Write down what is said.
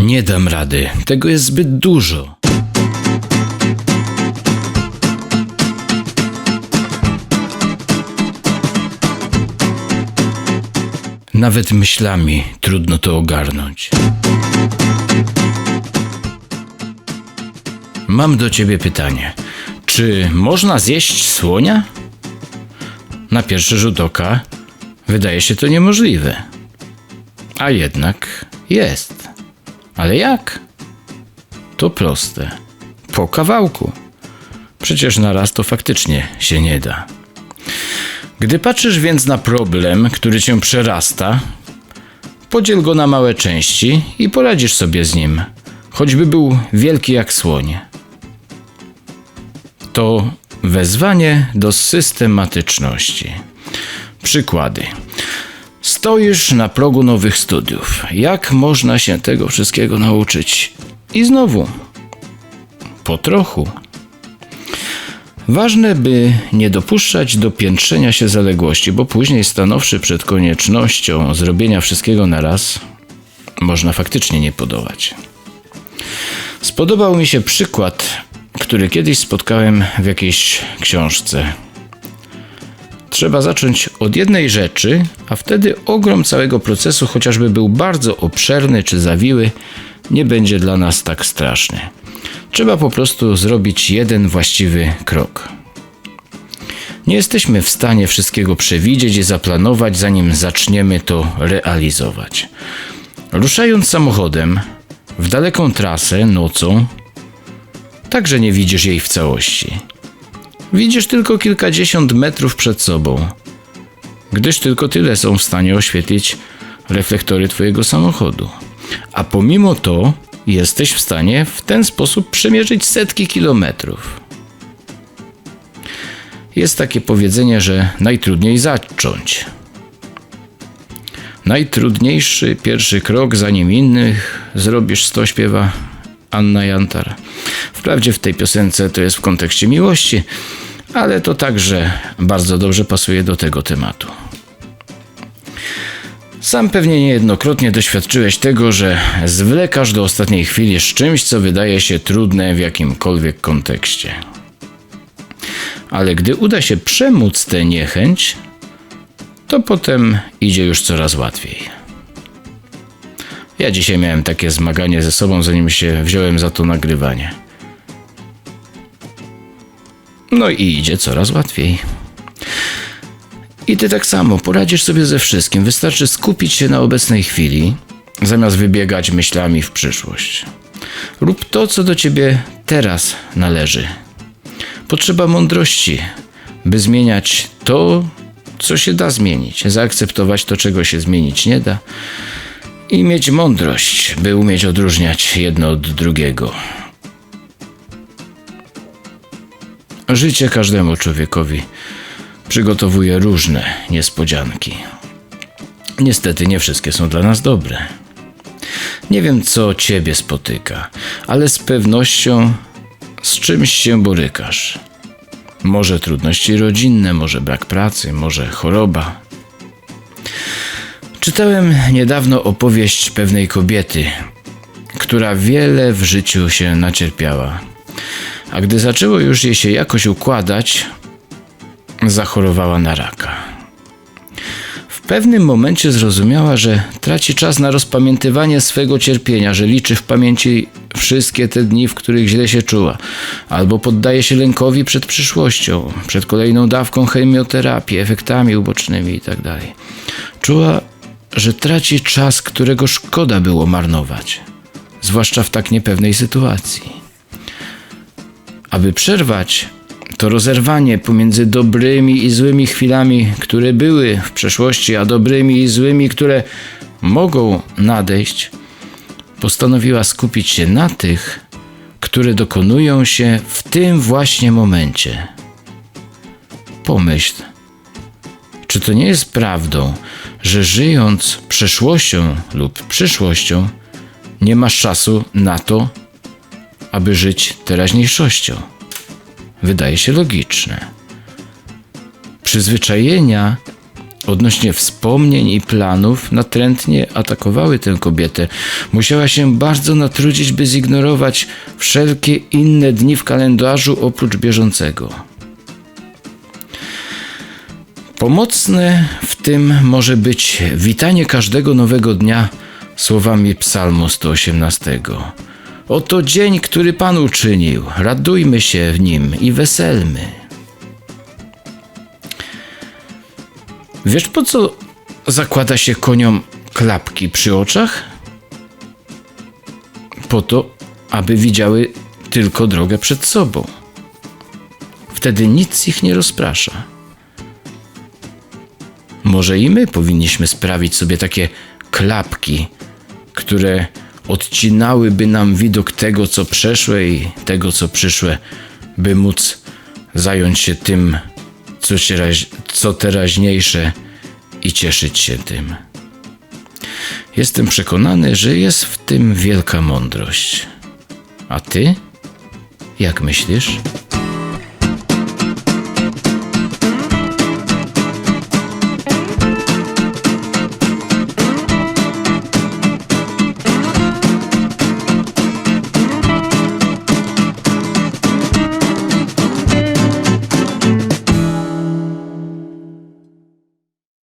Nie dam rady, tego jest zbyt dużo. Nawet myślami trudno to ogarnąć. Mam do ciebie pytanie. Czy można zjeść słonia? Na pierwszy rzut oka wydaje się to niemożliwe. A jednak jest. Ale jak? To proste. Po kawałku. Przecież na raz to faktycznie się nie da. Gdy patrzysz więc na problem, który cię przerasta, podziel go na małe części i poradzisz sobie z nim, choćby był wielki jak słoń. To wezwanie do systematyczności. Przykłady. Stoisz na progu nowych studiów. Jak można się tego wszystkiego nauczyć? I znowu, po trochu. Ważne, by nie dopuszczać do piętrzenia się zaległości, bo później stanowszy przed koniecznością zrobienia wszystkiego na raz, można faktycznie nie podołać. Spodobał mi się przykład, który kiedyś spotkałem w jakiejś książce. Trzeba zacząć od jednej rzeczy, a wtedy ogrom całego procesu, chociażby był bardzo obszerny czy zawiły, nie będzie dla nas tak straszny. Trzeba po prostu zrobić jeden właściwy krok. Nie jesteśmy w stanie wszystkiego przewidzieć i zaplanować, zanim zaczniemy to realizować. Ruszając samochodem w daleką trasę nocą, także nie widzisz jej w całości. Widzisz tylko kilkadziesiąt metrów przed sobą, gdyż tylko tyle są w stanie oświetlić reflektory Twojego samochodu. A pomimo to jesteś w stanie w ten sposób przemierzyć setki kilometrów. Jest takie powiedzenie, że najtrudniej zacząć. Najtrudniejszy pierwszy krok, zanim innych zrobisz sto, śpiewa Anna Jantar. Wprawdzie w tej piosence to jest w kontekście miłości, ale to także bardzo dobrze pasuje do tego tematu. Sam pewnie niejednokrotnie doświadczyłeś tego, że zwlekasz do ostatniej chwili z czymś, co wydaje się trudne w jakimkolwiek kontekście. Ale gdy uda się przemóc tę niechęć, to potem idzie już coraz łatwiej. Ja dzisiaj miałem takie zmaganie ze sobą, zanim się wziąłem za to nagrywanie. No i idzie coraz łatwiej. I ty tak samo poradzisz sobie ze wszystkim. Wystarczy skupić się na obecnej chwili, zamiast wybiegać myślami w przyszłość. Rób to, co do ciebie teraz należy. Potrzeba mądrości, by zmieniać to, co się da zmienić, zaakceptować to, czego się zmienić nie da i mieć mądrość, by umieć odróżniać jedno od drugiego. Życie każdemu człowiekowi przygotowuje różne niespodzianki. Niestety nie wszystkie są dla nas dobre. Nie wiem, co ciebie spotyka, ale z pewnością z czymś się borykasz. Może trudności rodzinne, może brak pracy, może choroba. Czytałem niedawno opowieść pewnej kobiety, która wiele w życiu się nacierpiała. A gdy zaczęło już jej się jakoś układać, zachorowała na raka. W pewnym momencie zrozumiała, że traci czas na rozpamiętywanie swego cierpienia, że liczy w pamięci wszystkie te dni, w których źle się czuła, albo poddaje się lękowi przed przyszłością, przed kolejną dawką chemioterapii, efektami ubocznymi itd. Czuła, że traci czas, którego szkoda było marnować, zwłaszcza w tak niepewnej sytuacji. Aby przerwać to rozerwanie pomiędzy dobrymi i złymi chwilami, które były w przeszłości, a dobrymi i złymi, które mogą nadejść, postanowiła skupić się na tych, które dokonują się w tym właśnie momencie. Pomyśl, czy to nie jest prawdą, że żyjąc przeszłością lub przyszłością, nie masz czasu na to, aby żyć teraźniejszością? Wydaje się logiczne. Przyzwyczajenia odnośnie wspomnień i planów natrętnie atakowały tę kobietę. Musiała się bardzo natrudzić, by zignorować wszelkie inne dni w kalendarzu oprócz bieżącego. Pomocne w tym może być witanie każdego nowego dnia słowami Psalmu 118. Oto dzień, który Pan uczynił, radujmy się w nim i weselmy. Wiesz po co zakłada się koniom klapki przy oczach? Po to, aby widziały tylko drogę przed sobą. Wtedy nic ich nie rozprasza. Może i my powinniśmy sprawić sobie takie klapki, które odcinałyby nam widok tego, co przeszłe i tego, co przyszłe, by móc zająć się tym, co, co teraźniejsze i cieszyć się tym. Jestem przekonany, że jest w tym wielka mądrość. A ty? Jak myślisz?